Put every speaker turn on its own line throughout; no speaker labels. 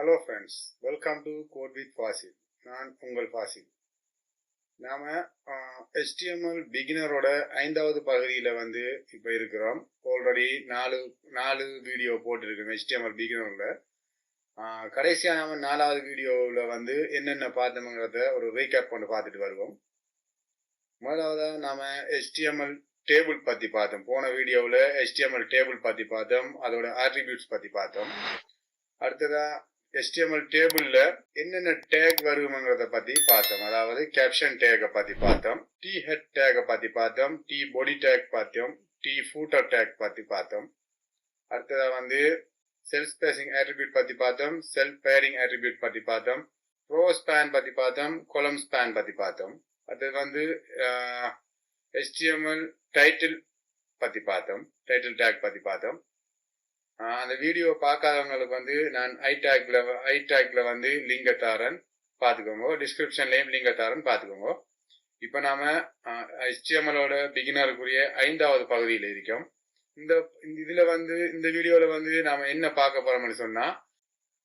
Hello friends welcome to code with Fazil நான் உங்கள் ஃபாசில் நாம் ஹெச்டிஎம்எல் பிகினரோட ஐந்தாவது பகுதியில் வந்து இப்போ இருக்கிறோம். ஆல்ரெடி நாலு நாலு வீடியோ போட்டிருக்கோம் ஹெச்டிஎம்எல் பிகினரில் கடைசியாக நாம் நாலாவது வீடியோவில் வந்து என்னென்ன பார்த்தோம்ங்கிறத ஒரு ரீகேப் பண்ணி பார்த்துட்டு வருவோம். முதலாவதாக நாம் ஹெச்டிஎம்எல் டேபிள் பற்றி பார்த்தோம். போன வீடியோவில் ஹெச்டிஎம்எல் டேபிள் பற்றி பார்த்தோம். அதோட ஆட்ரிபியூட்ஸ் பற்றி பார்த்தோம். அடுத்ததாக எஸ்டிஎம்எல் டேபிள்ல என்னென்ன டேக் வருங்கிறத பத்தி பார்த்தோம் அதாவது கேப்ஷன் டேக்கை பத்தி பார்த்தோம் டி ஹெட் டேக்கை பத்தி பார்த்தோம் டி பாடி டேக் பார்த்தோம் டி ஃபூட்டர் டேக் பத்தி பார்த்தோம் அடுத்ததா வந்து செல்ஃப் ஸ்பேசிங் ஆட்ரிபியூட் பத்தி பார்த்தோம் செல்ஃப் பேரிங் ஆட்ரிபியூட் பத்தி பார்த்தோம் ரோ ஸ்பேன் பத்தி பார்த்தோம் கொலம் ஸ்பேன் பத்தி பார்த்தோம் அடுத்தது வந்து எஸ்டிஎம்எல் டைட்டில் பத்தி பார்த்தோம் டைட்டில் டேக் பத்தி பார்த்தோம் அந்த வீடியோ பார்க்காதவங்களுக்கு வந்து நான் ஐ டேக்ல வந்து லிங்க தாரன் பார்த்துக்கோங்க. டிஸ்கிரிப்ஷன்லேயும் லிங்க தாரன் பார்த்துக்கோங்க. இப்போ நாம ஹெச்டிஎம்எலோட பிகினருக்குரிய ஐந்தாவது பகுதியில் இருக்கோம். இந்த இதுல வந்து இந்த வீடியோல வந்து நாம என்ன பார்க்க போறோம்னு சொன்னா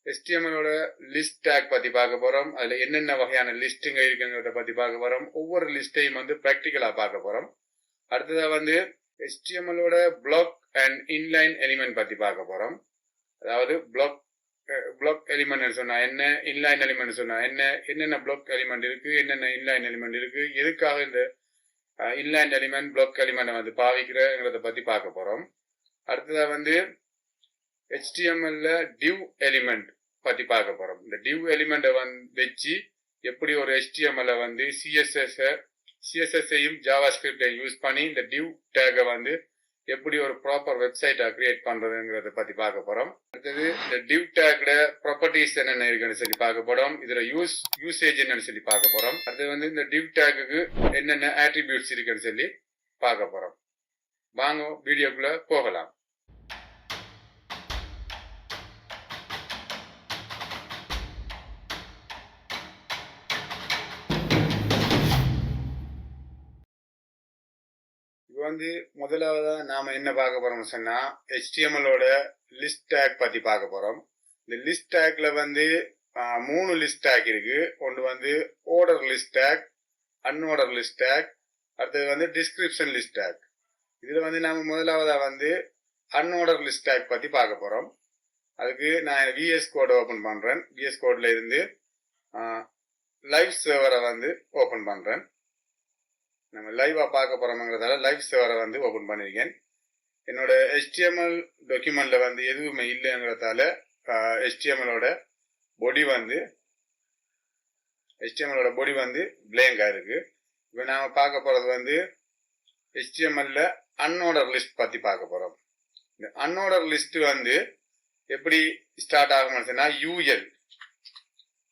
ஹெச்டிஎம்எலோட லிஸ்ட் டேக் பத்தி பார்க்க போறோம். அதுல என்னென்ன வகையான லிஸ்ட்டுங்க இருக்குங்கிறத பத்தி பார்க்க போறோம். ஒவ்வொரு லிஸ்ட்டையும் வந்து ப்ராக்டிக்கலா பார்க்க போறோம். அடுத்ததா வந்து HTMLோட பிளாக் அண்ட் இன்லைன் எலிமெண்ட் பற்றி பார்க்க போகிறோம் அதாவது பிளாக் பிளாக் எலிமெண்ட் சொன்னா என்ன இன்லைன் எலிமெண்ட் சொன்னா என்ன என்னென்ன பிளாக் எலிமெண்ட் இருக்கு என்னென்ன இன்லைன் எலிமெண்ட் இருக்கு எதுக்காக இந்த இன்லைன் எலிமெண்ட் பிளாக் எலிமெண்ட் வந்து பாவிக்கிறங்கிறத பத்தி பார்க்க போறோம். அடுத்ததா வந்து ஹெச்டிஎம்எல்ல டிவ் எலிமெண்ட் பத்தி பார்க்க போறோம். இந்த டிவ் எலிமெண்ட்டை வந்து வச்சு எப்படி ஒரு ஹெச்டிஎம்எல்ல வந்து சிஎஸ்எஸ் சிஎஸ்எஸ்ஐயும் ஜாவா ஸ்கிரிப்டை யூஸ் பண்ணி இந்த டியூ டேகை வந்து எப்படி ஒரு ப்ராப்பர் வெப்சைட்டை கிரியேட் பண்ணுறதுங்கிறத பற்றி பார்க்க போகிறோம் அடுத்தது இந்த டியூ டேக்ல ப்ராப்பர்ட்டிஸ் என்னென்ன இருக்குன்னு சொல்லி பார்க்க போகிறோம் இதில் யூஸ் யூசேஜ் என்னன்னு சொல்லி பார்க்க போகிறோம் அடுத்து வந்து இந்த டியூ டேக்குக்கு என்னென்ன ஆட்ரிபியூட்ஸ் இருக்குன்னு சொல்லி பார்க்க போகிறோம் வாங்க வீடியோக்குள்ளே போகலாம். வந்து முதலாவதா நாம என்ன பார்க்க போறோம்னு சொன்னா ஹெச்டிஎம்எலோட லிஸ்ட் டேக் பத்தி பார்க்க போறோம். இந்த லிஸ்ட் டேக்ல வந்து மூணு லிஸ்ட் டேக் இருக்கு. ஒன்று வந்து order list tag unorder list tag அடுத்தது வந்து டிஸ்கிரிப்ஷன் லிஸ்ட் டேக் இதுல வந்து நாம முதலாவதா வந்து அன்ஆர்டர் லிஸ்ட் டேக் பத்தி பார்க்க போறோம். அதுக்கு நான் விஎஸ் கோட் ஓபன் பண்றேன். விஎஸ் கோட்ல இருந்து லைவ் சர்வரை வந்து ஓபன் பண்றேன். நம்ம லைவாக பார்க்க போகிறோம்ங்கிறதால லைவ் சர்வரை வந்து ஓப்பன் பண்ணியிருக்கேன் என்னோட ஹெச்டிஎம்எல் டாக்குமெண்ட்ல வந்து எதுவுமே இல்லைங்கிறதால ஹெச்டிஎம்எலோட பொடி வந்து ஹெச்டிஎம்எலோட பொடி வந்து பிளேங்காக இருக்கு. இப்போ நாம் பார்க்க போகிறது வந்து ஹெச்டிஎம்எல்ல அன்ஆர்டர் லிஸ்ட் பற்றி பார்க்க போகிறோம் இந்த அன்ஆர்டர் லிஸ்ட் வந்து எப்படி ஸ்டார்ட் ஆகும்னு சொன்னால் யூஎல்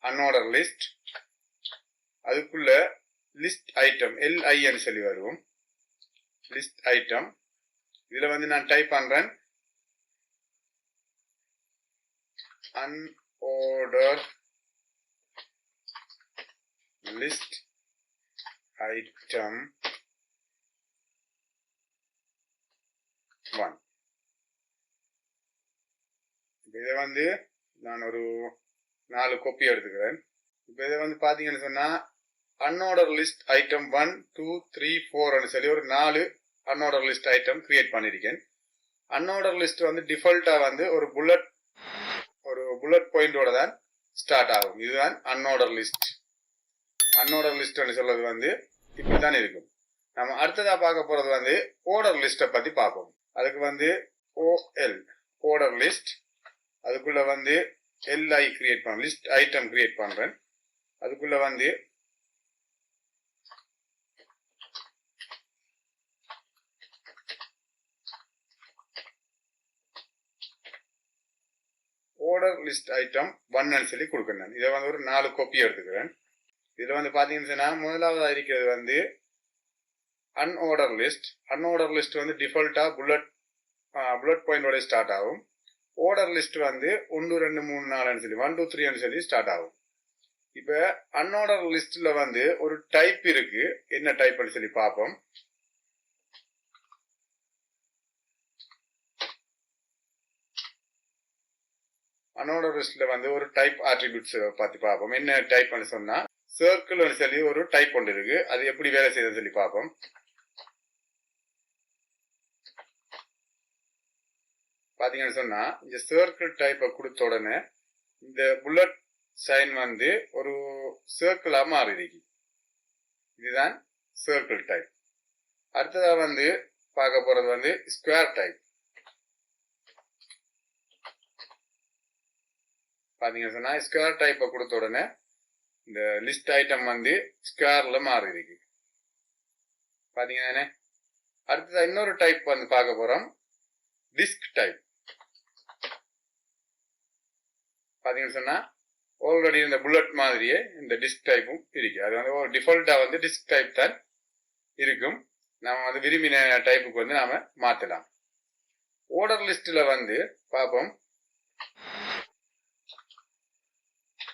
அன்ஆர்டர் லிஸ்ட் அதுக்குள்ள லிஸ்ட் ஐட்டம் எல்ஐன்னு சொல்லி வருவோம். லிஸ்ட் ஐட்டம் இதில் வந்து நான் டைப் பண்ணுறேன் அன்ஆர்டர் லிஸ்ட் ஐட்டம் ஒன் இதை வந்து நான் ஒரு நாலு கோப்பி எடுத்துக்கிறேன். இப்போ இதை வந்து பார்த்தீங்கன்னு சொன்னால் unorder list item one two three ஃபோர்னு சொல்லி ஒரு நாலு அன்ஆர்டர் லிஸ்ட் ஐட்டம் கிரியேட் பண்ணியிருக்கேன் அன்ஆர்டர் லிஸ்ட் வந்து டிஃபால்ட்டாக வந்து ஒரு புல்லட் ஒரு புல்லட் பாயிண்டோட தான் ஸ்டார்ட் ஆகும். இதுதான் அன்ஆர்டர் லிஸ்ட் அன்ஆர்டர் லிஸ்ட்னு சொல்றது வந்து இப்படி தான் இருக்கும். நம்ம அடுத்ததாக பார்க்க போகிறது வந்து ஓர்டர் லிஸ்ட்டை பற்றி பார்ப்போம். அதுக்கு வந்து ஓஎல் ஓர்டர் லிஸ்ட் அதுக்குள்ளே வந்து எல்ஐ கிரியேட் பண்ண லிஸ்ட் ஐட்டம் கிரியேட் பண்ணுறேன் அதுக்குள்ளே வந்து ஆர்டர் லிஸ்ட் ஐட்டம் ஒன்னு சொல்லி கொடுக்குறேன் இதை வந்து ஒரு நாலு கோப்பி எடுத்துக்கிறேன். இதில் வந்து பார்த்தீங்கன்னு சொன்னால் முதலாவதாக இருக்கிறது வந்து அன்ஆர்டர் லிஸ்ட் அன்ஆர்டர் லிஸ்ட் வந்து டிஃபால்ட்டாக புல்லட் புல்லட் பாயிண்டோட ஸ்டார்ட் ஆகும். ஆர்டர் லிஸ்ட் வந்து ஒன்று ரெண்டு மூணு நாலுன்னு சொல்லி ஒன் டூ த்ரீன்னு சொல்லி ஸ்டார்ட் ஆகும். இப்போ அன்ஆர்டர் லிஸ்ட்டில் வந்து ஒரு டைப் இருக்குது என்ன டைப்னு சொல்லி பார்ப்போம். அன்ஆர்டர் லிஸ்ட்ல வந்து ஒரு டைப் ஆட்ரிபியூட்ஸ் பார்த்து பார்ப்போம். என்ன டைப்னு சொன்னா சர்க்கிள்னு சொல்லி ஒரு டைப் ஒன்று இருக்கு. அது எப்படி வேலை செய்யுதுன்னு சொல்லி பார்ப்போம். பாத்தீங்கன்னு சொன்னா இந்த சர்க்கிள் டைப்பை கொடுத்த உடனே இந்த புல்லட் சைன் வந்து ஒரு சர்க்கிளா மாறிடுக்கு இதுதான் சர்க்கிள் டைப் அடுத்ததா வந்து பார்க்க போறது வந்து ஸ்கொயர் டைப் பாத்தீங்கன்னு சொன்னா ஸ்கொயர் டைப்பை கொடுத்த உடனே இந்த லிஸ்ட் ஐட்டம் வந்து ஸ்கேர்ல மாறி இருக்கு. பாத்தீங்கன்னா அடுத்ததா இன்னொரு டைப் வந்து பார்க்க போறோம். டிஸ்க் டைப் பார்த்தீங்கன்னு சொன்னா ஆல்ரெடி இந்த புல்லட் மாதிரியே இந்த டிஸ்க் டைப்பும் இருக்கு. அது வந்து ஒரு டிஃபால்ட்டா வந்து டிஸ்க் டைப் தான் இருக்கும். நாம வந்து விரும்பின டைப்புக்கு வந்து நாம மாத்தலாம். ஓர்டர் லிஸ்ட்ல வந்து பார்ப்போம்.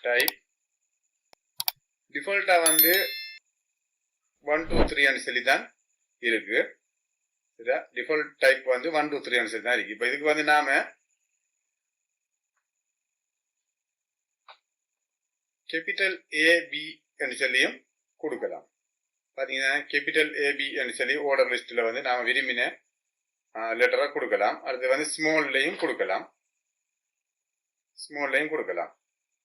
டைப் டிஃபால்ட்டா வந்து ஒன் டூ த்ரீன்னு சொல்லி தான் இருக்கு. சரியா? டிஃபால்ட் டைப் வந்து ஒன் டூ த்ரீன்னு சொல்லி தான் இருக்கு. இப்போ இதுக்கு வந்து நாம கேபிட்டல் ஏபி என்று சொல்லியும் கொடுக்கலாம். பார்த்தீங்கன்னா கேபிட்டல் ஏபி என்று சொல்லி ஓர்டர் லிஸ்ட்டில் வந்து நாம் விரும்பின லெட்டராக கொடுக்கலாம். அடுத்து வந்து ஸ்மால்லையும் கொடுக்கலாம். ஸ்மால்லையும் கொடுக்கலாம்.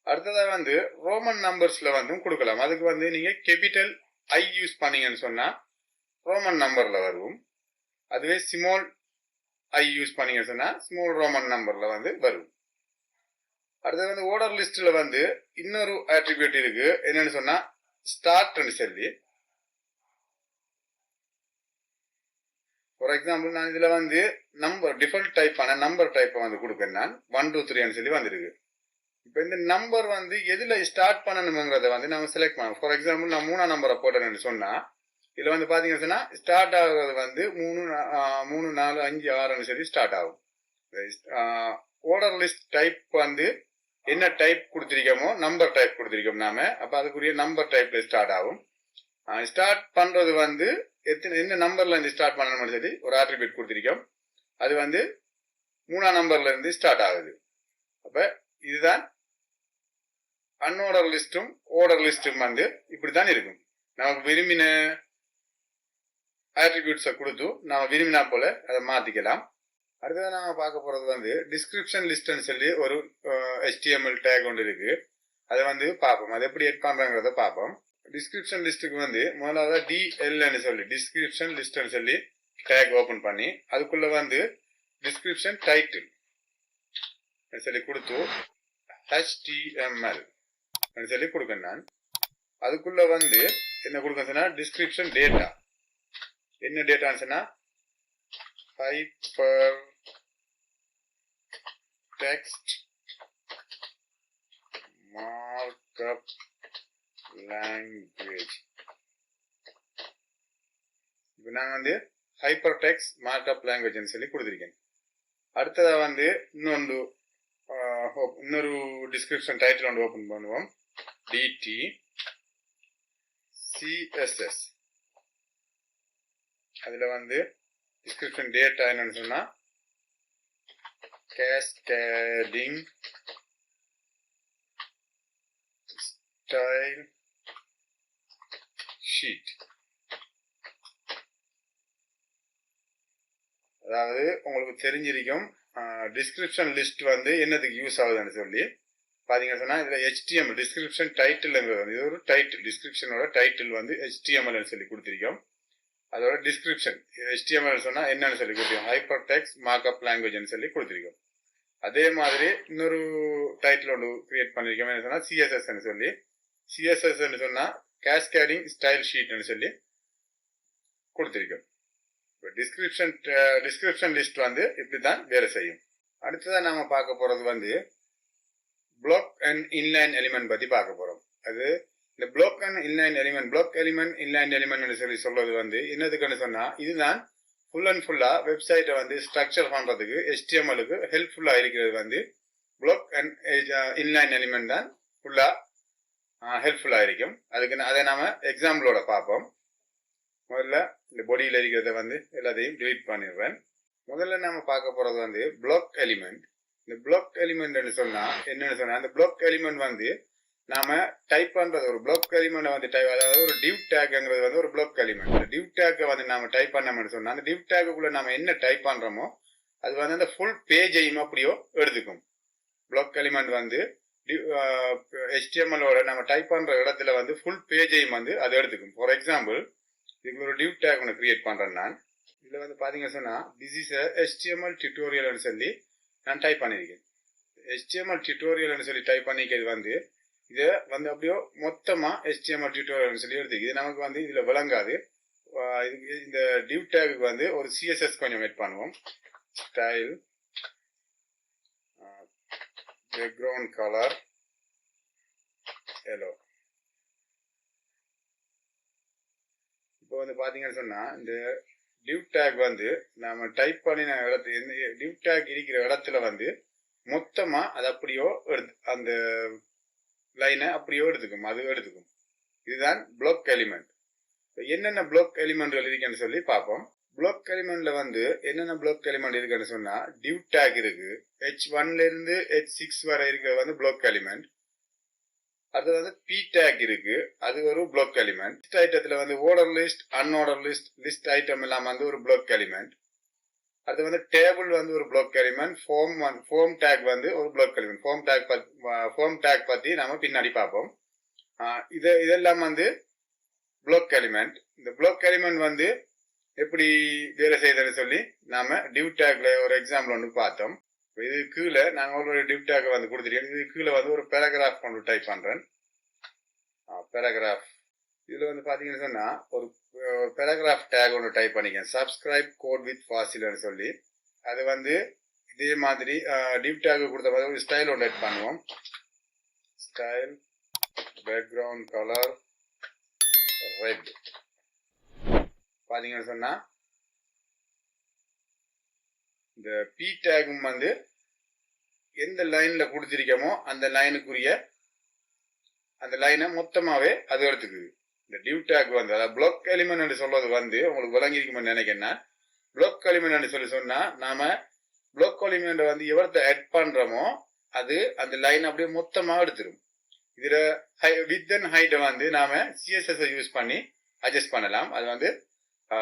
அடுத்ததாக வந்து ரோமன் நம்பர்ஸில் வந்து கொடுக்கலாம். அதுக்கு வந்து நீங்கள் கேபிட்டல் ஐ யூஸ் பண்ணீங்கன்னு சொன்னால் ரோமன் நம்பரில் வரும் அதுவே ஸ்மால் ஐ யூஸ் பண்ணீங்கன்னு சொன்னால் ஸ்மால் ரோமன் நம்பரில் வந்து வரும். அடுத்தது வந்து ஓர்டர் லிஸ்ட்ல வந்து இன்னொரு ஆட்ரிபியூட் இருக்கு. என்னன்னு சொன்னா ஸ்டார்ட்னு சொல்லி. ஃபார் எக்ஸாம்பிள் நான் இதுல வந்து நம்பர் டிஃபல்ட் டைப்பான நம்பர் டைப்பை வந்து கொடுப்பேன் நான். ஒன் டூ த்ரீன்னு சொல்லி வந்திருக்கு. இப்போ இந்த நம்பர் வந்து எதுல ஸ்டார்ட் பண்ணணுங்கிறத வந்து நம்ம செலக்ட் பண்ணணும். ஃபார் எக்ஸாம்பிள் நான் மூணாம் நம்பரை போட்டேன்னு சொன்னா இதுல வந்து பாத்தீங்கன்னு சொன்னா ஸ்டார்ட் ஆகுறது வந்து மூணு மூணு நாலு அஞ்சு ஆறுன்னு சொல்லி ஸ்டார்ட் ஆகும். ஓர்டர் லிஸ்ட் டைப் வந்து என்ன டைப் கொடுத்துருக்கோமோ நம்பர் டைப் கொடுத்துருக்கோம் நாம அப்ப அதுக்குரிய நம்பர் டைப்ல ஸ்டார்ட் ஆகும். ஸ்டார்ட் பண்றது வந்து எத்தனை என்ன நம்பர்ல இருந்து ஸ்டார்ட் பண்ணணும்னு சொல்லி ஒரு ஆட்ரிபியூட் கொடுத்துருக்கோம். அது வந்து மூணாம் நம்பர்ல இருந்து ஸ்டார்ட் ஆகுது. அப்ப இதுதான் அன்ஆர்டர் லிஸ்டும் ஓர்டர் லிஸ்டும் வந்து இப்படித்தான் இருக்கும். நமக்கு விரும்பின ஆட்ரிபியூட்ஸை கொடுத்து நம்ம விரும்பினா போல அதை மாற்றிக்கலாம் அடுத்தது நாம் பார்க்க போகிறது வந்து டிஸ்கிரிப்ஷன் லிஸ்ட்னு சொல்லி ஒரு ஹெச்டிஎம்எல் டேக் ஒன்று இருக்கு. அதை வந்து பார்ப்போம். அதை எப்படி எட் பண்ணுறாங்கிறத பார்ப்போம். டிஸ்கிரிப்ஷன் லிஸ்ட்டுக்கு வந்து முதலாவது டிஎல்னு சொல்லி டிஸ்கிரிப்ஷன் லிஸ்ட்னு சொல்லி டேக் ஓப்பன் பண்ணி அதுக்குள்ளே வந்து டிஸ்கிரிப்ஷன் டைட்டில் சொல்லி கொடுத்து ஹெச்டிஎம்எல் சொல்லி கொடுக்கேன் நான். அதுக்குள்ள வந்து என்ன கொடுக்க சொன்னா டிஸ்கிரிப்ஷன் டேட்டா என்ன டேட்டான்னு சொன்னா ஹைப்பர் டெக்ஸ்ட் markup லாங்குவேஜ் இப்போ நான் வந்து ஹைப்பர் டெக்ஸ் மார்க்அப் லாங்குவேஜ்னு சொல்லி கொடுத்துருக்கேன். அடுத்ததாக வந்து இன்னொன்று இன்னொரு டிஸ்கிரிப்ஷன் டைட்டில் ஒன்று ஓப்பன் பண்ணுவோம். டிடி சிஎஸ்எஸ் அதில் வந்து டிஸ்கிரிப்ஷன் டேட்டா என்னன்னு சொன்னால் cascading style ஷீட் அதாவது உங்களுக்கு தெரிஞ்சிருக்கும் டிஸ்கிரிப்ஷன் லிஸ்ட் வந்து என்னதுக்கு யூஸ் ஆகுதுன்னு சொல்லி. பார்த்தீங்கன்னா சொன்னால் இதில் ஹெச்டிஎம்எல் டிஸ்கிரிப்ஷன் டைட்டில்ங்கிறது வந்து இது ஒரு டைட்டில் டிஸ்கிரிப்ஷனோட டைட்டில் வந்து ஹெச்டிஎம்எல்னு சொல்லி கொடுத்துருக்கோம். அதோட டிஸ்கிரிப்ஷன் ஹெச்டிஎம்எல் சொன்னால் என்னன்னு சொல்லி கொடுத்திருக்கோம். ஹைப்பர் டெக்ஸ் மார்க்அப் லாங்குவேஜ்னு சொல்லி கொடுத்துருக்கோம். அதே மாதிரி இன்னொரு டைட்டில் ஒன்று கிரியேட் பண்ணியிருக்கோம் என்ன சொன்னால் சிஎஸ்எஸ் சொல்லி. சிஎஸ்எஸ்ன்னு சொன்னால் கேஸ்கேடிங் ஸ்டைல் ஷீட்னு சொல்லி கொடுத்துருக்கோம். இப்போ டிஸ்கிரிப்ஷன் டிஸ்கிரிப்ஷன் லிஸ்ட் வந்து இப்படி தான் வேலை செய்யும். அடுத்ததாக நாம் பார்க்க போகிறது வந்து பிளாக் அண்ட் இன்லைன் எலிமெண்ட் பத்தி பார்க்க போறோம். அது இந்த block and inline element block element inline element சொல்லி சொல்றது வந்து என்னதுக்குன்னு சொன்னா இதுதான் ஃபுல் அண்ட் ஃபுல்லா வெப்சைட்டை வந்து ஸ்ட்ரக்சர் பண்றதுக்கு HTML-க்கு ஹெல்ப்ஃபுல்லா இருக்கிறது வந்து பிளாக் அண்ட் இன்லைன் எலிமெண்ட் தான் ஃபுல்லா ஹெல்ப்ஃபுல்லா இருக்கும். அதுக்கு அதை நாம எக்ஸாம்பிளோட பார்ப்போம். முதல்ல இந்த பொடியில் இருக்கிறத வந்து எல்லாத்தையும் டிலீட் பண்ணிடுறேன். முதல்ல நாம பார்க்க போறது வந்து பிளாக் எலிமெண்ட் இந்த பிளாக் எலிமெண்ட் சொன்னா என்னன்னு சொன்னா அந்த பிளாக் எலிமெண்ட் வந்து நாம டைப் பண்றது ஒரு பிளாக் எலிமெண்ட் வந்து டைப் அதாவது ஒரு டிவ் டேக்ங்கிறது வந்து ஒரு பிளாக் எலிமெண்ட் டிவ் டேக்கை வந்து நாம டைப் பண்ணோம்னு சொன்னா அந்த டிவ் டேக்குள்ள நாம என்ன டைப் பண்றோமோ அது வந்து அந்த ஃபுல் பேஜையும் அப்படியோ எடுத்துக்கும். பிளாக் எலிமெண்ட் வந்து ஹெச்டிஎம்எலோட நம்ம டைப் பண்ற இடத்துல வந்து ஃபுல் பேஜையும் வந்து அது எடுத்துக்கும். ஃபார் எக்ஸாம்பிள் இதுக்கு ஒரு டிவ் டேக் ஒன்று கிரியேட் பண்றேன் நான். இதுல வந்து பாத்தீங்கன்னா சொன்னா திஸ் இஸ் ஹெச்டிஎம்எல் டியூட்டோரியல்னு சொல்லி நான் டைப் பண்ணியிருக்கேன் ஹெச்டிஎம்எல் டியூட்டோரியல்னு சொல்லி டைப் பண்ணிக்கிறது வந்து. இதை வந்து அப்படியோ மொத்தமாக ஹெச்டிஎம்எல் டியூட்டோரியல்னு சொல்லி எடுத்துக்கு இது நமக்கு வந்து இதில் விளங்காது. இதுக்கு இந்த டிவ் டேக்கு வந்து ஒரு சிஎஸ்எஸ் கொஞ்சம் வெயிட் பண்ணுவோம். ஸ்டைல் பேக்ரவுண்ட் கலர் எல்லோ இப்போ வந்து பார்த்தீங்கன்னு சொன்னால் இந்த டியூ டேக் வந்து நம்ம டைப் பண்ணின இடத்து டியூ டேக் இருக்கிற இடத்துல வந்து மொத்தமா அது அப்படியோ எடுத்து அந்த லைனை அப்படியோ எடுத்துக்கும் அது எடுத்துக்கும். இதுதான் பிளாக் எலிமெண்ட் என்னென்ன பிளாக் எலிமெண்ட்கள் இருக்குன்னு சொல்லி பார்ப்போம். பிளாக் எலிமெண்ட்ல வந்து என்னென்ன பிளாக் எலிமெண்ட் இருக்குன்னு சொன்னா டியூ டேக் இருக்கு. ஹெச் ஒன்ல இருந்து ஹெச் சிக்ஸ் வரை இருக்கிறது வந்து பிளாக் எலிமெண்ட் அது வந்து பி டேக் இருக்கு. அது ஒரு பிளாக் எலிமெண்ட் லிஸ்ட் ஐட்டத்துல வந்து order list unorder list list item இல்லாமல் வந்து ஒரு பிளாக் எலிமெண்ட் அது வந்து டேபிள் வந்து ஒரு block element form form tag வந்து ஒரு block element form tag form tag பத்தி நம்ம பின்னாடி பார்ப்போம். இது இதெல்லாம் வந்து பிளாக் எலிமெண்ட் இந்த பிளாக் எலிமெண்ட் வந்து எப்படி வேலை செய்யுதுன்னு சொல்லி நாம டியூ டேக்ல ஒரு எக்ஸாம்பிள் ஒன்று பார்த்தோம். இது கீழே நாங்கள் ஒரு டிப்டாக வந்து கொடுத்துருக்கேன் இது கீழே வந்து ஒரு பேராகிராஃப் கொண்டு டைப் பண்றேன். பேராகிராஃப் இதுல வந்து பாத்தீங்கன்னு சொன்னா ஒரு பேராகிராஃப் டேக் ஒன்று டைப் பண்ணிக்கேன் சப்ஸ்கிரைப் கோட் வித் ஃபாசில்னு சொல்லி. அது வந்து இதே மாதிரி டிப் டேக் கொடுத்த மாதிரி ஒரு ஸ்டைல் ஒன்று டைப் பண்ணுவோம். ஸ்டைல் பேக்ரவுண்ட் கலர் ரெட் பாத்தீங்கன்னு சொன்னா இந்த பி டேகும் வந்து எந்த லைன்ல கொடுத்திருக்கோமோ அந்த லைனுக்குரிய அந்த லைனை மொத்தமாகவே அது எடுத்துக்குது. இந்த டியூ டேக் வந்து அதாவது பிளாக் எலிமெண்ட் சொல்றது வந்து உங்களுக்கு விளங்கிருக்குமென்னு நினைக்கிறேன்னா பிளாக் எலிமெண்ட் சொல்லி சொன்னா நாம பிளாக் எலிமெண்ட் வந்து எவ்வளவு ஆட் பண்றோமோ அது அந்த லைன் அப்படியே மொத்தமாக எடுத்துரும். இதுல வித் அண்ட் ஹைட்டை வந்து நாம சிஎஸ்எஸ் யூஸ் பண்ணி அட்ஜஸ்ட் பண்ணலாம். அது வந்து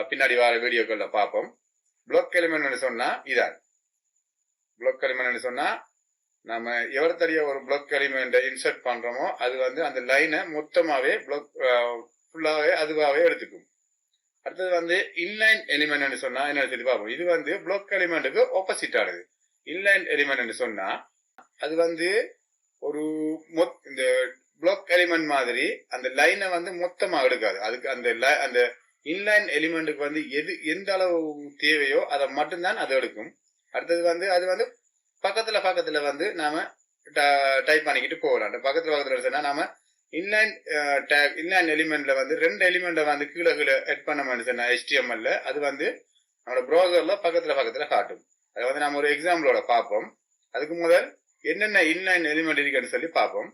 பின்னாடி வர வீடியோக்களில் பார்ப்போம். பிளாக் எலிமெண்ட் சொன்னா இதான். பிளாக் எலிமெண்ட் சொன்னா நம்ம எவ்வளவு ஒரு பிளாக் எலிமெண்ட் இன்சர்ட் பண்றோமோ அது வந்து அந்த லைனை மொத்தமாவே பிளாக் ஃபுல்லாவே அதுவாகவே எடுத்துக்கும். அடுத்தது வந்து இன்லைன் எலிமெண்ட் சொன்னா என்ன சொல்லி பார்ப்போம்? இது வந்து பிளாக் எலிமெண்ட்டுக்கு ஆப்போசிட் ஆனது. இன்லைன் எலிமெண்ட் சொன்னா அது வந்து ஒரு மொத் இந்த பிளாக் எலிமெண்ட் மாதிரி அந்த லைனை வந்து மொத்தமாக எடுக்காது. அதுக்கு அந்த அந்த இன்லைன் எலிமெண்ட்டுக்கு வந்து எது எந்த அளவு தேவையோ அதை மட்டும்தான் அது எடுக்கும். அடுத்தது வந்து அது வந்து பக்கத்தில் பக்கத்தில் வந்து நாம் டைப் பண்ணிக்கிட்டு போகலாம். அந்த பக்கத்தில் பக்கத்துல சொன்னா நாம இன்லைன் டேக் இன்லைன் எலிமெண்ட்டில் வந்து ரெண்டு எலிமெண்ட்டை வந்து கீழே கீழே எட் பண்ண மாட்டேன் ஹெச்டிஎம்எல்ல அது வந்து நம்மளோட ப்ரோகரில் பக்கத்தில் பக்கத்தில் காட்டும். அதை வந்து நம்ம ஒரு எக்ஸாம்பிளோட பார்ப்போம். அதுக்கு முதல் என்னென்ன இன்லைன் எலிமெண்ட் இருக்குன்னு சொல்லி பார்ப்போம்.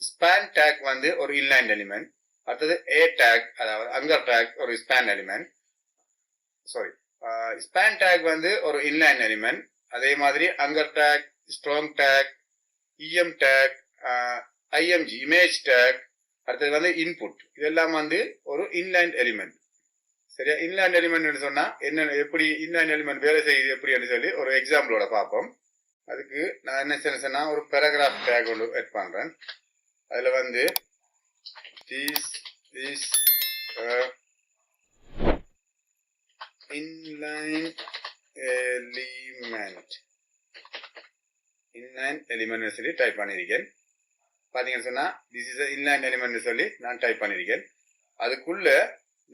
ஸ்பேன் டேக் வந்து ஒரு இன்லைன் எலிமெண்ட் அடுத்தது ஏ டேக் அதாவது அங்கர் டேக் ஒரு span element sorry span tag வந்து ஒரு இன்லைன் எலிமெண்ட் அதே மாதிரி anchor tag strong tag EM tag IMG image tag அடுத்தது வந்து இன்புட் இதெல்லாம் வந்து ஒரு இன்லைன் எலிமெண்ட் சரியா? இன்லைன் எலிமெண்ட் சொன்னா என்ன எப்படி இன்லைன் எலிமெண்ட் வேலை செய்யுது எப்படின்னு சொல்லி ஒரு எக்ஸாம்பிளோட பார்ப்போம். அதுக்கு நான் என்ன செய்யணும்னா ஒரு பேராகிராஃப் டேக் ஒன்று எட் பண்றேன். அதுல வந்து this is a inline element. Inline element சொல்லி டைப் பண்ணியிருக்கேன் பாத்தீங்கன்னு சொன்னா திஸ் இஸ் inline element சொல்லி நான் டைப் பண்ணியிருக்கேன் அதுக்குள்ள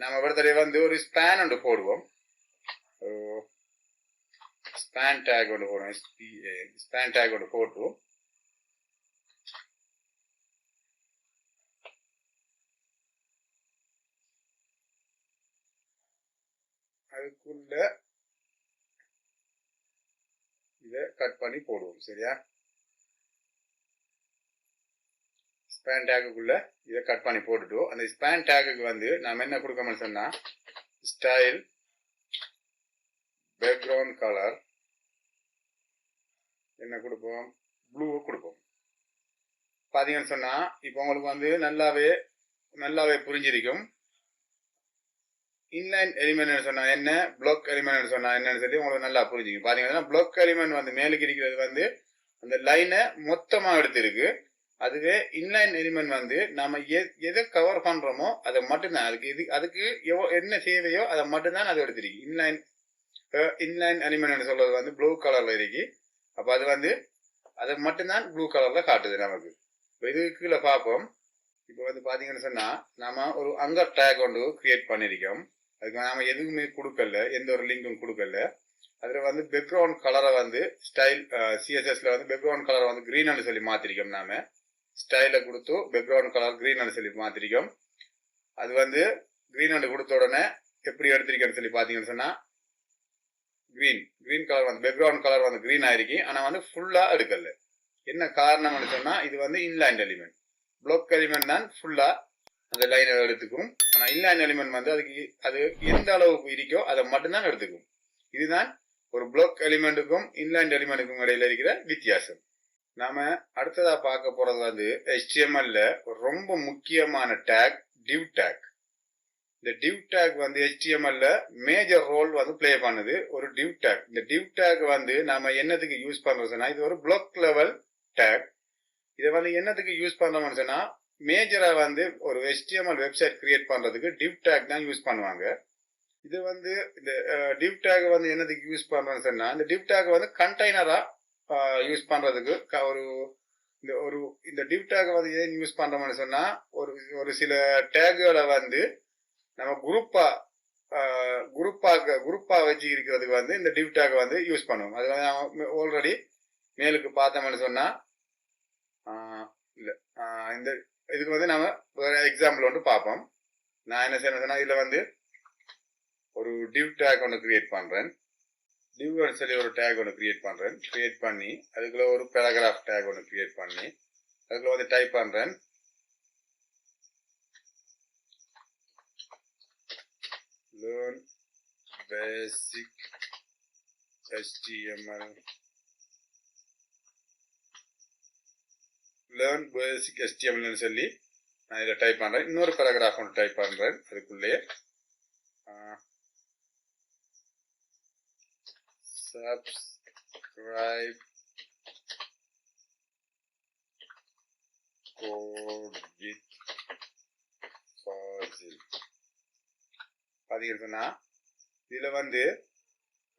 நம்ம ஒருத்தரை வந்து ஒரு ஸ்பேன் ஒன்று போடுவோம். ஸ்பேன் டேக் ஒன்று போடுவோம். ஸ்பேன் டேக் ஒன்று போட்டுவோம். அதுக்குள்ள இத கட் பண்ணி போடுவோம் சரியா? ஸ்பேன் டேக்குக்குள்ள இதை கட் பண்ணி போட்டுட்டோம். அந்த ஸ்பேன் டேக்குக்கு வந்து நாம என்ன கொடுக்கணும்னு சொன்னா ஸ்டைல் பேக்ரவுண்ட் கலர் என்ன கொடுப்போம்? ப்ளூவை கொடுப்போம். பார்த்தீங்கன்னு சொன்னா இப்போ உங்களுக்கு வந்து நல்லாவே நல்லாவே புரிஞ்சிருக்கும். இன்லைன் எலிமெண்ட் சொன்னா என்ன? பிளாக் எலிமெண்ட் சொன்னா என்னன்னு சொல்லி உங்களுக்கு நல்லா புரிஞ்சுக்கும் பாத்தீங்கன்னா பிளாக் எலிமெண்ட் வந்து மேலுக்கு இருக்கிறது வந்து அந்த லைனை மொத்தமா எடுத்திருக்கு. அதுவே இன்லைன் எலிமெண்ட் வந்து நாம எதை கவர் பண்றோமோ அதை மட்டும்தான். அதுக்கு இது அதுக்கு எவ்வளோ என்ன தேவையோ அதை மட்டும்தான் அது எடுத்திருக்கு. இன்லைன் இன்லைன் எலிமெண்ட் சொல்றது வந்து ப்ளூ கலர்ல இருக்கு. அப்ப அது வந்து அதை மட்டும்தான் ப்ளூ கலர்ல காட்டுது நமக்கு. இப்போ இது கீழே பார்ப்போம். இப்போ வந்து பாத்தீங்கன்னு சொன்னா நாம ஒரு அங்கர் டேக் ஒன்று கிரியேட் பண்ணிருக்கோம் அதுக்கு நாம எதுவுமே கொடுக்கல எந்த ஒரு லிங்கும் கொடுக்கல. அதுல வந்து பேக்ரவுண்ட் கலரை வந்து ஸ்டைல் சிஎஸ்எஸ்ல வந்து பேக்ரவுண்ட் கலரை வந்து கிரீன் சொல்லி மாத்திருக்கோம் நாம. ஸ்டைல கொடுத்து பேக்ரவுண்ட் கலர் கிரீன் சொல்லி மாத்திருக்கோம். அது வந்து கிரீன் கொடுத்த உடனே எப்படி எடுத்திருக்கேன்னு சொல்லி பாத்தீங்கன்னு சொன்னா கிரீன் கிரீன் கலர் வந்து பேக்ரவுண்ட் கலர் வந்து கிரீன் ஆயிருக்கு. ஆனா வந்து ஃபுல்லா எடுக்கல. என்ன காரணம்னு சொன்னா இது வந்து இன்லைன் எலிமெண்ட் பிளாக் எலிமெண்ட் தான் ஃபுல்லா அந்த லைனர் எடுத்துக்கும். ஆனா இன்லைன் எலிமெண்ட் வந்து அதுக்கு அது எந்த அளவுக்கு இருக்கோ அதை மட்டும்தான் எடுத்துக்கும். இதுதான் ஒரு பிளாக் எலிமெண்ட்டுக்கும் இன்லைன் எலிமெண்ட்டுக்கும் இடையில இருக்கிற வித்தியாசம். நாம அடுத்ததா பார்க்க போறது வந்து ஹெச்டிஎம்எல்ல ரொம்ப முக்கியமான டேக் டிவ் டேக் இந்த டிவ் டேக் வந்து ஹெச்டிஎம்எல்ல மேஜர் ரோல் வந்து ப்ளே பண்ணுது. ஒரு டிவ் டேக் இந்த டிவ் டேக் வந்து நாம என்னத்துக்கு யூஸ் பண்றோம்னா இது ஒரு பிளாக் லெவல் டேக் இதை வந்து என்னத்துக்கு யூஸ் பண்றோம்னு சொன்னா மேஜராக வந்து ஒரு ஹெச்டிஎம்எல் வெப்சைட் கிரியேட் பண்ணுறதுக்கு டிவ் டேக் தான் யூஸ் பண்ணுவாங்க. இது வந்து இந்த டிவ் டேக் வந்து என்னதுக்கு யூஸ் பண்ணுறோன்னு சொன்னால் இந்த டிவ் டேக் வந்து கண்டெய்னராக யூஸ் பண்ணுறதுக்கு க- ஒரு இந்த ஒரு இந்த டிவ் டேக் வந்து ஏன் யூஸ் பண்ணுறோம்னு சொன்னால் ஒரு ஒரு சில டேக்குகளை வந்து நம்ம குரூப்பாக குரூப்பாக குரூப்பாக வச்சு இருக்கிறதுக்கு வந்து இந்த டிவ் டேக் வந்து யூஸ் பண்ணுவோம். அது வந்து நம்ம ஆல்ரெடி மேலுக்கு பார்த்தோம்னு சொன்னால் இல்லை இந்த இதுக்கு வந்து நாம ஒரு எக்ஸாம்பிள் வந்து பார்ப்போம். நான் என்ன செய்யணும் இதில் வந்து ஒரு டிவ் டேக் ஒன்று கிரியேட் பண்ணுறேன் டிவ் சொல்லி ஒரு டேக் ஒன்று கிரியேட் பண்ணுறேன் கிரியேட் பண்ணி அதுக்குள்ள ஒரு பேராகிராஃப் டேக் ஒன்று கிரியேட் பண்ணி அதுக்குள்ள வந்து டைப் பண்ணுறேன் learn basic HTML learn basic எஸ்டிஎம்எல்னு சொல்லி நான் இதில் டைப் பண்ணுறேன் இன்னொரு பேராகிராஃப் ஒன்று டைப் பண்ணுறேன் அதுக்குள்ளேயே subscribe code with fossil பார்த்தீங்கன்னா இதில் வந்து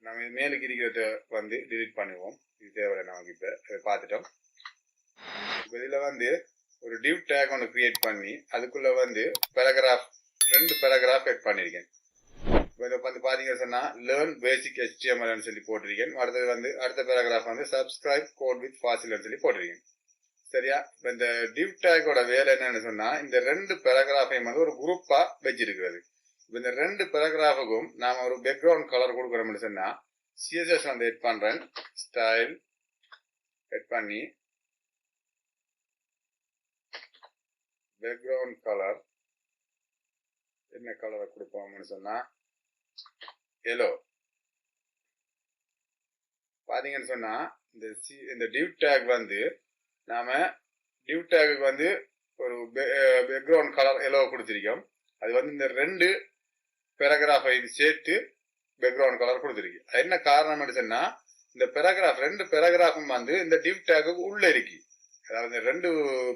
நம்ம மேலுக்கு இருக்கிறத வந்து டிலீட் பண்ணுவோம் இது தேவையில்லை நமக்கு இப்போ. இதை பார்த்துட்டோம். இப்போ வந்து ஒரு டிவ் டேக் ஒன்று கிரியேட் பண்ணி அதுக்குள்ள வந்து பேராகிராஃப் ரெண்டு பேராகிராஃப் ஆட் பண்ணியிருக்கேன் இப்போ இதை வந்து பார்த்தீங்கன்னு சொன்னால் லேர்ன் பேசிக் ஹெச்டிஎம்எல்னு சொல்லி போட்டிருக்கேன். அடுத்தது வந்து அடுத்த பேராகிராஃப் வந்து சப்ஸ்கிரைப் கோட் வித் ஃபாசில்னு சொல்லி போட்டிருக்கேன். சரியா? இப்போ இந்த டிவ் டேக்கோட வேலை என்னன்னு சொன்னால் இந்த ரெண்டு பேராகிராஃபையும் வந்து ஒரு குரூப்பாக வச்சிருக்கிறது. இப்போ இந்த ரெண்டு பேராகிராஃபுக்கும் நாம் ஒரு பேக்ரவுண்ட் கலர் கொடுக்குறோம்னு சொன்னால் சிஎஸ்எஸ் வந்து எட் பண்ணுறேன் ஸ்டைல் எட் பண்ணி பேக்ரவுண்ட் கலர் என்ன கலரை கொடுப்போம்னு சொன்னா எல்லோ பாத்தீங்கன்னு சொன்னா இந்த சி இந்த டியூ டேக் வந்து நாம டியூ டேக்கு வந்து ஒரு பேக்ரவுண்ட் கலர் எல்லோ கொடுத்துருக்கோம். அது வந்து இந்த ரெண்டு பேராகிராஃபையும் சேர்த்து பேக்ரவுண்ட் கலர் கொடுத்துருக்கு. அது என்ன காரணம்னு சொன்னா இந்த பேராகிராஃப் ரெண்டு பேராகிராஃபும் வந்து இந்த டியூ டேக்கு உள்ள இருக்கு. அதாவது இந்த ரெண்டு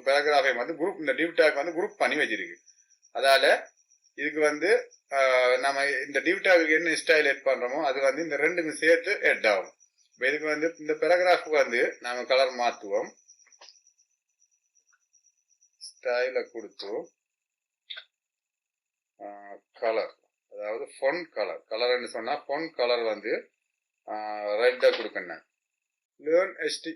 பேராகிராஃபையும் வந்து குரூப் இந்த டிவ் டேக் வந்து குரூப் பண்ணி வச்சிருக்கு. அதால இதுக்கு வந்து நம்ம இந்த டிவ் டேக்கு என்ன ஸ்டைல் எட் பண்றோமோ அது வந்து இந்த ரெண்டுக்கும் சேர்த்து எட் ஆகும். இப்ப இதுக்கு வந்து இந்த பேராகிராஃபுக்கு வந்து நாம கலர் மாத்துவோம். ஸ்டைல கொடுத்து கலர் அதாவது ஃபொன் கலர் கலர்னு சொன்னா ஃபொன் கலர் வந்து ரெட்டா கொடுக்கணும். லேர்ன் எஸ்டி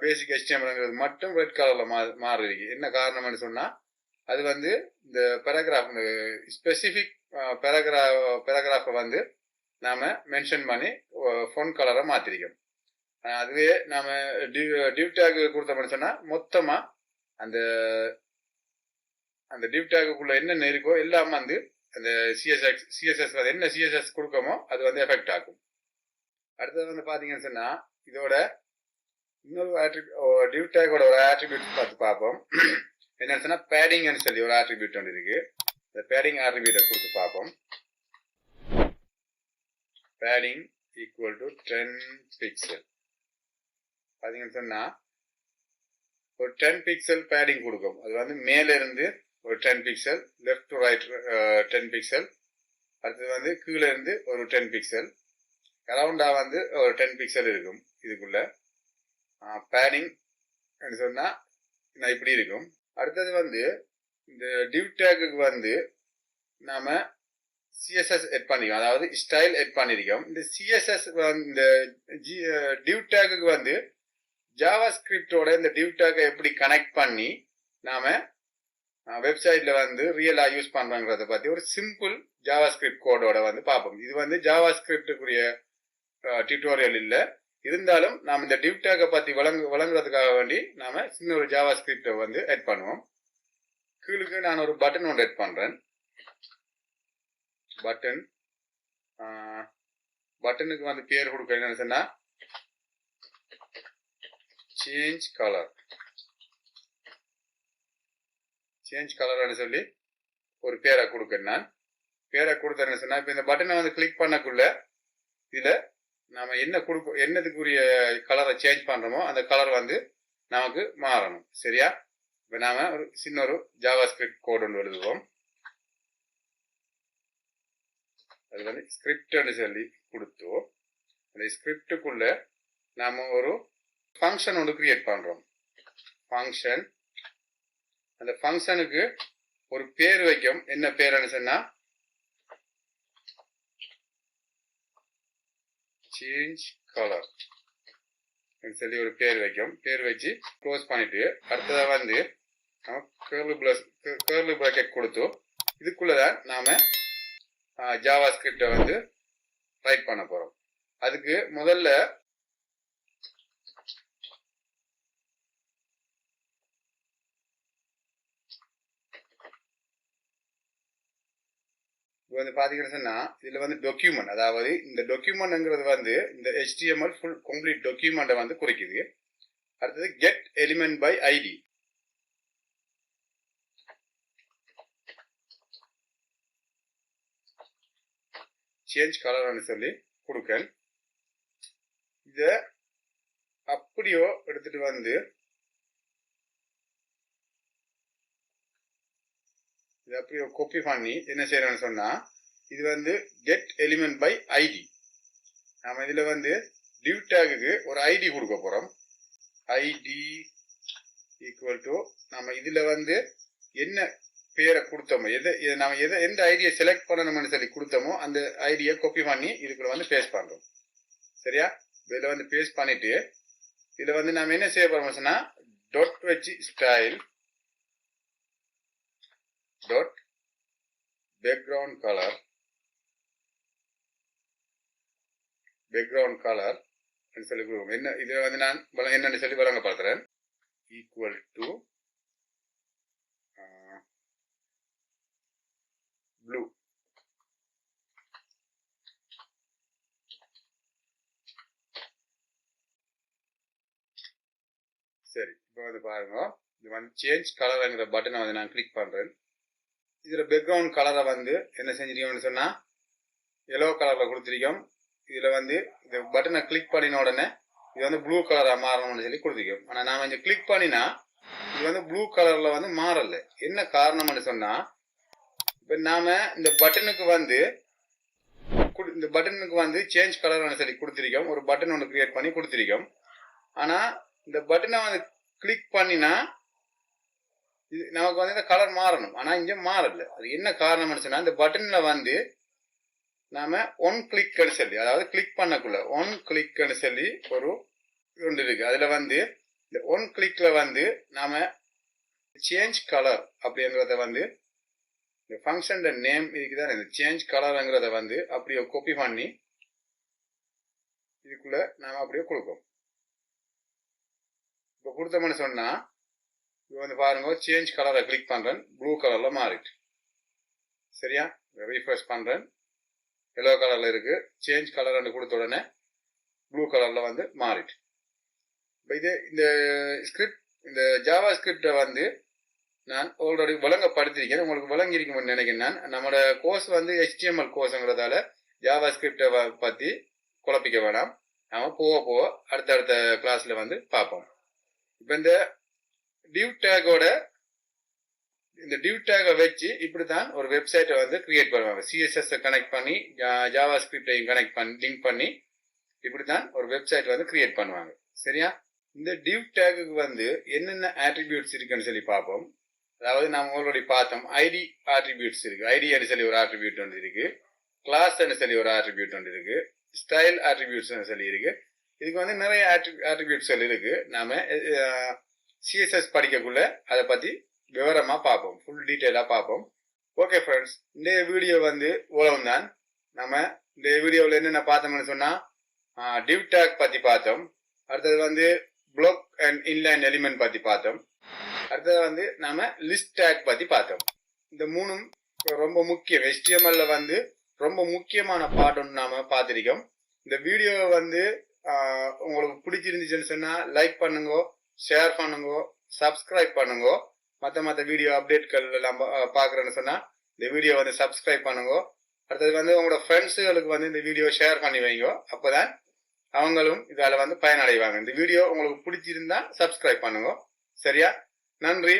பேசிக் HTML மட்டும் ரெட் கலரில் மா மாறி இருக்கு என்ன காரணம்னு சொன்னால் அது வந்து இந்த பேராகிராஃப் இந்த ஸ்பெசிபிக் பேராகிரா பேராகிராஃபை வந்து நாம் மென்ஷன் பண்ணி ஃபோன் கலரை மாற்றிருக்கோம் அதுவே நாம் டிவ் கொடுத்தோம்னு சொன்னால் மொத்தமாக அந்த அந்த டிவ் என்னென்ன இருக்கோ எல்லாம் வந்து அந்த சிஎஸ்எஸ் சிஎஸ்எஸ் என்ன சிஎஸ்எஸ் கொடுக்கமோ அது வந்து எஃபெக்ட் ஆகும் அடுத்தது வந்து பார்த்தீங்கன்னு சொன்னால் இதோட இன்னொரு ஆட்ரிபியூட் டிவ் டேக்கோட ஒரு ஆட்ரிபியூட் பார்த்து பார்ப்போம். என்னன்னு சொன்னா பேடிங்னு சொல்லி ஒரு ஆட்ரிபியூட் ஒன்று இருக்கு. இந்த பேடிங் ஆட்ரிபியூட்டை கொடுத்து பார்ப்போம். Padding equal to ten pixel பார்த்தீங்கன்னு சொன்னா ஒரு டென் பிக்சல் பேடிங் கொடுக்கும். அது வந்து மேலே இருந்து ஒரு ten pixel left to right ten pixel அடுத்தது வந்து கீழே இருந்து ஒரு டென் பிக்சல் அரவுண்டா வந்து ஒரு டென் பிக்சல் இருக்கும் இதுக்குள்ள. பேடிங் சொன்னால் நான் இப்படி இருக்கும். அடுத்தது வந்து இந்த டிவ் டேக்குக்கு வந்து நாம சிஎஸ்எஸ் எட் பண்ணிருக்கோம் அதாவது ஸ்டைல் எட் பண்ணியிருக்கோம் இந்த சிஎஸ்எஸ் இந்த டிவ் டேக்குக்கு வந்து ஜாவா ஸ்கிரிப்டோட இந்த டிவ் டேக்கை எப்படி கனெக்ட் பண்ணி நாம வெப்சைட்டில் வந்து ரியலாக யூஸ் பண்ணுறோங்கிறத பற்றி ஒரு சிம்பிள் ஜாவா ஸ்கிரிப்ட் கோடோட வந்து பார்ப்போம். இது வந்து ஜாவா ஸ்கிரிப்டுக்குரிய டியூட்டோரியல் இல்லை. இருந்தாலும் நாம் இந்த டிவ் டேக்கை பத்தி வழங்கு வழங்குறதுக்காக வேண்டி நாம சின்ன ஒரு ஜாவா ஸ்கிரிப்டை வந்து எட் பண்ணுவோம். கீழுக்கு நான் ஒரு பட்டன் ஒன்று எட் பண்றேன். பட்டன் பட்டனுக்கு வந்து பேர் கொடுக்க என்னன்னு சொன்னா சேஞ்ச் கலர் சேஞ்ச் கலர்னு சொல்லி ஒரு பேரை கொடுக்க நான். பேரை கொடுத்தேன்னு சொன்னா இப்போ இந்த பட்டனை வந்து கிளிக் பண்ணக்குள்ள இதில் நம்ம என்ன கொடுக்க என்னதுக்குரிய கலரை சேஞ்ச் பண்ணுறோமோ அந்த கலர் வந்து நமக்கு மாறணும். சரியா? இப்போ நாம ஒரு சின்ன ஒரு ஜாவா ஸ்கிரிப்ட் கோட் ஒன்று எழுதுவோம். அது வந்து ஸ்கிரிப்ட்னு சொல்லி கொடுத்தோம். அந்த ஸ்கிரிப்டுக்குள்ள நாம ஒரு ஃபங்க்ஷன் ஒன்று கிரியேட் பண்ணுறோம் ஃபங்க்ஷன் அந்த ஃபங்க்ஷனுக்கு ஒரு பேர் வைக்கும். என்ன பேருன்னு சொன்னால் சேஞ்ச் கலர் சொல்லி ஒரு பேர் வைக்கும். பேர் வச்சு க்ளோஸ் பண்ணிட்டு அடுத்ததாக வந்து நம்ம கேர்லு பிளஸ் கேர்லு ப்ராக்கெட் கொடுத்து இதுக்குள்ளதான் நாம ஜாவா ஸ்கிரிப்டை வந்து ரைட் பண்ண போகிறோம் அதுக்கு முதல்ல இது வந்து பாத்தீங்கன்னு சொன்னால் இதுல வந்து டொக்யூமெண்ட் அதாவது இந்த டொக்யூமெண்ட்ங்கிறது வந்து இந்த ஹெச்டிஎம்எல் ஃபுல் கம்ப்ளீட் டாக்குமெண்ட்டை வந்து குறிக்குது. அடுத்தது get element by ID change கலர்னு சொல்லி கொடுக்கேன் இத அப்படியோ எடுத்துட்டு வந்து இது அப்படியே கோப்பி பண்ணி என்ன செய்யறோம்னு சொன்னா இது வந்து கெட் எலிமெண்ட் பை ஐடி நாம இதுல வந்து டிவ் டேகுக்கு ஒரு ஐடி கொடுக்க போறோம். ஐடி ஈக்குவல் டு நம்ம இதுல வந்து என்ன பேரை கொடுத்தோமோ எதை எது நம்ம எதை எந்த ஐடியை செலக்ட் பண்ணணும்னு சொல்லி கொடுத்தோமோ அந்த ஐடியை கோப்பி பண்ணி இதுக்குள்ள வந்து பேஸ்ட் பண்றோம். சரியா? இதுல வந்து பேஸ்ட் பண்ணிட்டு இதுல வந்து நம்ம என்ன செய்ய போறோம் டொட் வச்சு style dot background color background color சொல்லி கொடுக்கும் என்ன இதுல வந்து நான் வழ- என்னன்னு சொல்லி பார்க்குறேன் ஈக்குவல் டு ப்ளூ சரி இப்போ வந்து பாருங்க. இது வந்து சேஞ்ச் கலர்ங்கிற பட்டனை வந்து நான் கிளிக் பண்றேன். இதுல பேக்ரவுண்ட் கலரை வந்து என்ன செஞ்சிருக்கோம்னு சொன்னா எல்லோ கலர்ல கொடுத்துருக்கோம். இதுல வந்து இந்த பட்டனை கிளிக் பண்ணின உடனே இது வந்து ப்ளூ கலரா மாறணும்னு சொல்லி கொடுத்துருக்கோம். ஆனா நாம இங்க கிளிக் பண்ணினா இது வந்து ப்ளூ கலர்ல வந்து மாறல. என்ன காரணம்னு சொன்னா இப்ப நாம இந்த பட்டனுக்கு வந்து இந்த பட்டனுக்கு வந்து சேஞ்ச் கலர் சொல்லி கொடுத்துருக்கோம். ஒரு பட்டன் ஒன்று கிரியேட் பண்ணி கொடுத்துருக்கோம். ஆனா இந்த பட்டனை வந்து கிளிக் பண்ணினா இது நமக்கு வந்து இந்த கலர் மாறணும். ஆனால் இங்கே மாறல. அது என்ன காரணம்னு சொன்னால் இந்த பட்டனில் வந்து நாம் ஒன் கிளிக் சொல்லி அதாவது கிளிக் பண்ணக்குள்ள ஒன் கிளிக் சொல்லி ஒரு ஒன்று இருக்குது அதில் வந்து இந்த ஒன் கிளிக்கில் வந்து நாம் சேஞ்ச் கலர் அப்படிங்கிறத வந்து இந்த ஃபங்க்ஷன் நேம் இதுக்குதான் இந்த சேஞ்ச் கலருங்கிறத வந்து அப்படியே கோப்பி பண்ணி இதுக்குள்ளே நாம் அப்படியே கொடுப்போம் இப்போ கொடுத்தோம்னு சொன்னால் இப்போ வந்து பாருங்க சேஞ்ச் கலரை கிளிக் பண்றேன். ப்ளூ கலர்ல மாறிட்டு. சரியா? ரீஃப்ரெஷ் பண்றேன். எல்லோ கலர்ல இருக்கு. சேஞ்ச் கலர்னு கொடுத்த உடனே ப்ளூ கலர்ல வந்து மாறிட்டு. இப்போ இது இந்த ஸ்கிரிப்ட் இந்த ஜாவா ஸ்கிரிப்டை வந்து நான் ஆல்ரெடி விளங்கப்படுத்திருக்கேன் உங்களுக்கு விளங்கியிருக்கும்னு நினைக்கிறேன் நான். நம்மளோட கோர்ஸ் வந்து ஹெச்டிஎம்எல் கோர்ஸுங்கிறதால ஜாவா ஸ்கிரிப்டை பற்றி குழப்பிக்க வேணாம். நாம போக போக அடுத்தடுத்த கிளாஸ்ல வந்து பார்ப்போம். இப்போ இந்த டியூ டேகோட இந்த டியூ டேகை வச்சு இப்படி தான் ஒரு வெப்சைட்டை வந்து கிரியேட் பண்ணுவாங்க. சிஎஸ்எஸ் கனெக்ட் பண்ணி ஜாவா ஸ்கிரிப்டையும் கனெக்ட் பண்ணி லிங்க் பண்ணி இப்படி தான் ஒரு வெப்சைட் வந்து கிரியேட் பண்ணுவாங்க. சரியா? இந்த டியூ டேகுக்கு வந்து என்னென்ன ஆட்ரிபியூட்ஸ் இருக்குன்னு சொல்லி பார்ப்போம். அதாவது நம்ம ஆல்ரெடி பார்த்தோம் ஐடி ஆட்ரிபியூட்ஸ் இருக்கு. ஐடின்னு சொல்லி ஒரு ஆட்ரிபியூட் ஒன்று இருக்கு. கிளாஸ்ன்னு சொல்லி ஒரு ஆட்ரிபியூட் ஒன்று இருக்கு. ஸ்டைல் ஆட்ரிபியூட்ஸ் சொல்லி இருக்கு. இதுக்கு வந்து நிறைய ஆட்ரிபியூட்ஸ் இருக்கு. நாம சிஎஸ்எஸ் படிக்கக்குள்ள அதை பத்தி விவரமா பார்ப்போம் ஃபுல் டீட்டெயிலா பார்ப்போம் ஓகே ஃப்ரெண்ட்ஸ் இந்த வீடியோ வந்து உழவும் தான் நம்ம இந்த வீடியோவில் என்னென்ன பார்த்தோம்னு சொன்னால் டிவ் டேக் பத்தி பார்த்தோம். அடுத்தது வந்து பிளாக் அண்ட் இன்லைன் எலிமெண்ட் பத்தி பார்த்தோம். அடுத்தது வந்து நம்ம லிஸ்ட் டேக் பத்தி பார்த்தோம். இந்த மூணும் ரொம்ப முக்கியம். எஸ்டிஎம்எல்ல வந்து ரொம்ப முக்கியமான பாட்டு ஒன்று நாம பார்த்துருக்கோம். இந்த வீடியோவை வந்து உங்களுக்கு பிடிச்சிருந்துச்சுன்னு சொன்னால் லைக் பண்ணுங்க. ஷேர் பண்ணுங்க சப்ஸ்கிரைப் பண்ணுங்க. மற்ற மற்ற வீடியோ அப்டேட்கள் எல்லாம் பார்க்குறேன்னு சொன்னால் சொன்னா இந்த வீடியோ வந்து சப்ஸ்கிரைப் பண்ணுங்க. அடுத்தது வந்து உங்களோட ஃப்ரெண்ட்ஸுகளுக்கு வந்து இந்த வீடியோ ஷேர் பண்ணி வைங்க. அப்போதான் அவங்களும் இதால வந்து பயனடைவாங்க. இந்த வீடியோ உங்களுக்கு பிடிச்சிருந்தா சப்ஸ்கிரைப் பண்ணுங்க. சரியா? நன்றி.